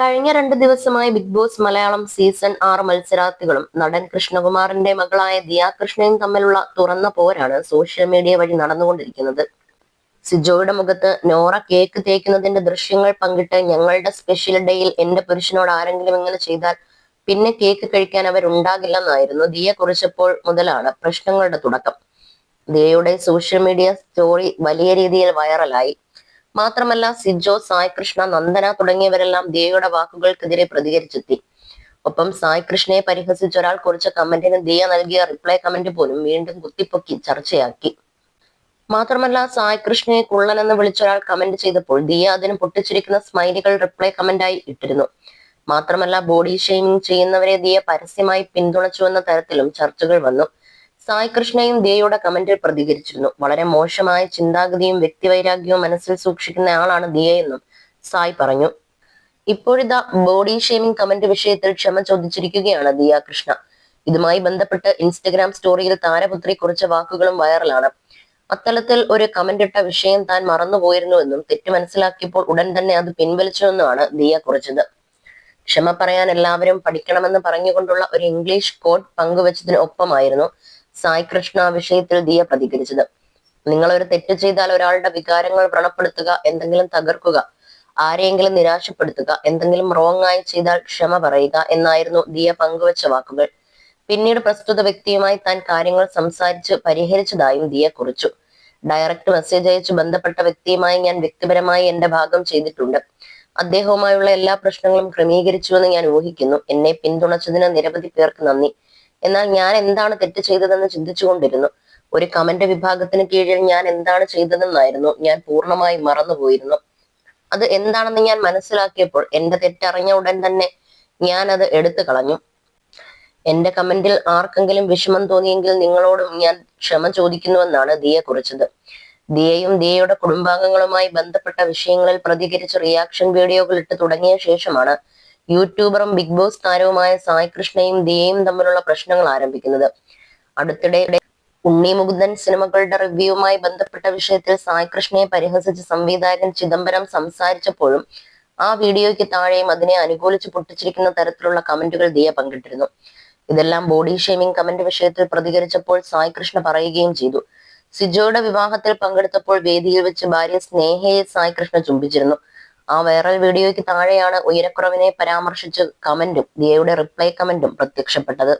കഴിഞ്ഞ രണ്ട് ദിവസമായി ബിഗ് ബോസ് മലയാളം സീസൺ ആറ് മത്സരാർത്ഥികളും നടൻ കൃഷ്ണകുമാറിന്റെ മകളായ ദിയ കൃഷ്ണയും തമ്മിലുള്ള തുറന്ന പോരാണ് സോഷ്യൽ മീഡിയ വഴി നടന്നുകൊണ്ടിരിക്കുന്നത്. സിജോയുടെ മുഖത്ത് നോറ കേക്ക് തേക്കുന്നതിന്റെ ദൃശ്യങ്ങൾ പങ്കിട്ട് ഞങ്ങളുടെ സ്പെഷ്യൽ ഡേയിൽ എന്റെ പുരുഷനോട് ആരെങ്കിലും ഇങ്ങനെ ചെയ്താൽ പിന്നെ കേക്ക് കഴിക്കാൻ അവരുണ്ടാകില്ലെന്നായിരുന്നു ദിയ കുറിച്ചപ്പോൾ മുതലാണ് പ്രശ്നങ്ങളുടെ തുടക്കം. ദിയയുടെ സോഷ്യൽ മീഡിയ സ്റ്റോറി വലിയ രീതിയിൽ വൈറലായി മാത്രമല്ല സിജോ സായ് കൃഷ്ണ നന്ദന തുടങ്ങിയവരെല്ലാം ദിയയുടെ വാക്കുകൾക്കെതിരെ പ്രതികരിച്ചെത്തി. ഒപ്പം സായ് കൃഷ്ണയെ പരിഹസിച്ച ഒരാൾ കുറിച്ച കമന്റിന് ദിയ നൽകിയ റിപ്ലൈ കമന്റ് പോലും വീണ്ടും കുത്തിപ്പൊക്കി ചർച്ചയാക്കി. മാത്രമല്ല സായ് കൃഷ്ണയെ കുള്ളൻ എന്ന് വിളിച്ചൊരാൾ കമന്റ് ചെയ്തപ്പോൾ ദിയ അതിന് പൊട്ടിച്ചിരിക്കുന്ന സ്മൈലികൾ റിപ്ലൈ കമന്റായി ഇട്ടിരുന്നു. മാത്രമല്ല ബോഡി ഷെയ്മിംഗ് ചെയ്യുന്നവരെ ദിയ പരസ്യമായി പിന്തുണച്ചുവെന്ന തരത്തിലും ചർച്ചകൾ വന്നു. സായ് കൃഷ്ണയും ദിയയുടെ കമന്റിൽ പ്രതികരിച്ചിരുന്നു. വളരെ മോശമായ ചിന്താഗതിയും വ്യക്തിവൈരാഗ്യവും മനസ്സിൽ സൂക്ഷിക്കുന്ന ആളാണ് ദിയയെന്നും സായ് പറഞ്ഞു. ഇപ്പോഴിതാ ബോഡി ഷേമിംഗ് കമന്റ് വിഷയത്തിൽ ക്ഷമ ചോദിച്ചിരിക്കുകയാണ് ദിയ കൃഷ്ണ. ഇതുമായി ബന്ധപ്പെട്ട് ഇൻസ്റ്റഗ്രാം സ്റ്റോറിയിൽ താരപുത്രി കുറിച്ച വാക്കുകളും വൈറലാണ്. അത്തരത്തിൽ ഒരു കമന്റ് ഇട്ട വിഷയം താൻ മറന്നുപോയിരുന്നുവെന്നും തെറ്റ് മനസ്സിലാക്കിയപ്പോൾ ഉടൻ തന്നെ അത് പിൻവലിച്ചുവെന്നുമാണ് ദിയ കുറിച്ചത്. ക്ഷമ പറയാൻ എല്ലാവരും പഠിക്കണമെന്ന് പറഞ്ഞുകൊണ്ടുള്ള ഒരു ഇംഗ്ലീഷ് കോഡ് പങ്കുവച്ചതിന് ഒപ്പമായിരുന്നു സായ് കൃഷ്ണ വിഷയത്തിൽ ദിയ പ്രതികരിച്ചത്. നിങ്ങൾ ഒരു തെറ്റ് ചെയ്താൽ ഒരാളുടെ വികാരങ്ങൾ വ്രണപ്പെടുത്തുക എന്തെങ്കിലും തകർക്കുക ആരെയെങ്കിലും നിരാശപ്പെടുത്തുക എന്തെങ്കിലും റോങ് ആയി ചെയ്താൽ ക്ഷമ പറയുക എന്നായിരുന്നു ദിയ പങ്കുവച്ച വാക്കുകൾ. പിന്നീട് പ്രസ്തുത വ്യക്തിയുമായി താൻ കാര്യങ്ങൾ സംസാരിച്ച് പരിഹരിച്ചതായും ദിയ കുറിച്ചു. ഡയറക്റ്റ് മെസ്സേജ് അയച്ച് ബന്ധപ്പെട്ട വ്യക്തിയുമായി ഞാൻ വ്യക്തിപരമായി എന്റെ ഭാഗം ചെയ്തിട്ടുണ്ട്. അദ്ദേഹവുമായുള്ള എല്ലാ പ്രശ്നങ്ങളും ക്രമീകരിച്ചുവെന്ന് ഞാൻ ഊഹിക്കുന്നു. എന്നെ പിന്തുണച്ചതിന് നിരവധി പേർക്ക് നന്ദി. എന്നാൽ ഞാൻ എന്താണ് തെറ്റ് ചെയ്തതെന്ന് ചിന്തിച്ചുകൊണ്ടിരുന്നു. ഒരു കമന്റ് വിഭാഗത്തിന് കീഴിൽ ഞാൻ എന്താണ് ചെയ്തതെന്നായിരുന്നു ഞാൻ പൂർണമായി മറന്നുപോയിരുന്നു. അത് എന്താണെന്ന് ഞാൻ മനസ്സിലാക്കിയപ്പോൾ എന്റെ തെറ്ററിഞ്ഞ ഉടൻ തന്നെ ഞാൻ അത് എടുത്തു കളഞ്ഞു. എന്റെ കമന്റിൽ ആർക്കെങ്കിലും വിഷമം തോന്നിയെങ്കിൽ നിങ്ങളോടും ഞാൻ ക്ഷമ ചോദിക്കുന്നുവെന്നാണ് ദിയ കുറിച്ചത്. ദിയയും ദിയയുടെ കുടുംബാംഗങ്ങളുമായി ബന്ധപ്പെട്ട വിഷയങ്ങളിൽ പ്രതികരിച്ച് റിയാക്ഷൻ വീഡിയോകൾ ഇട്ട് തുടങ്ങിയ ശേഷമാണ് യൂട്യൂബറും ബിഗ് ബോസ് താരവുമായ സായ് കൃഷ്ണയും ദിയയും തമ്മിലുള്ള പ്രശ്നങ്ങൾ ആരംഭിക്കുന്നത്. അടുത്തിടെ ഉണ്ണി മുകുന്ദൻ സിനിമകളുടെ റിവ്യൂവുമായി ബന്ധപ്പെട്ട വിഷയത്തിൽ സായ് കൃഷ്ണയെ പരിഹസിച്ച് സംവിധായകൻ ചിദംബരം സംസാരിച്ചപ്പോഴും ആ വീഡിയോയ്ക്ക് താഴെയും അതിനെ അനുകൂലിച്ച് പൊട്ടിച്ചിരിക്കുന്ന തരത്തിലുള്ള കമന്റുകൾ ദിയ പങ്കിട്ടിരുന്നു. ഇതെല്ലാം ബോഡി ഷേമിംഗ് കമന്റ് വിഷയത്തിൽ പ്രതികരിച്ചപ്പോൾ സായ് കൃഷ്ണ പറയുകയും ചെയ്തു. സിജോയുടെ വിവാഹത്തിൽ പങ്കെടുത്തപ്പോൾ വേദിയിൽ വെച്ച് ഭാര്യ സ്നേഹയെ സായ് കൃഷ്ണ ചുംബിച്ചിരുന്നു. ആ വൈറൽ വീഡിയോയ്ക്ക് താഴെയാണ് ഉയരക്കുറവിനെ പരാമർശിച്ച് കമന്റും ദിയയുടെ റിപ്ലൈ കമന്റും പ്രത്യക്ഷപ്പെട്ടത്.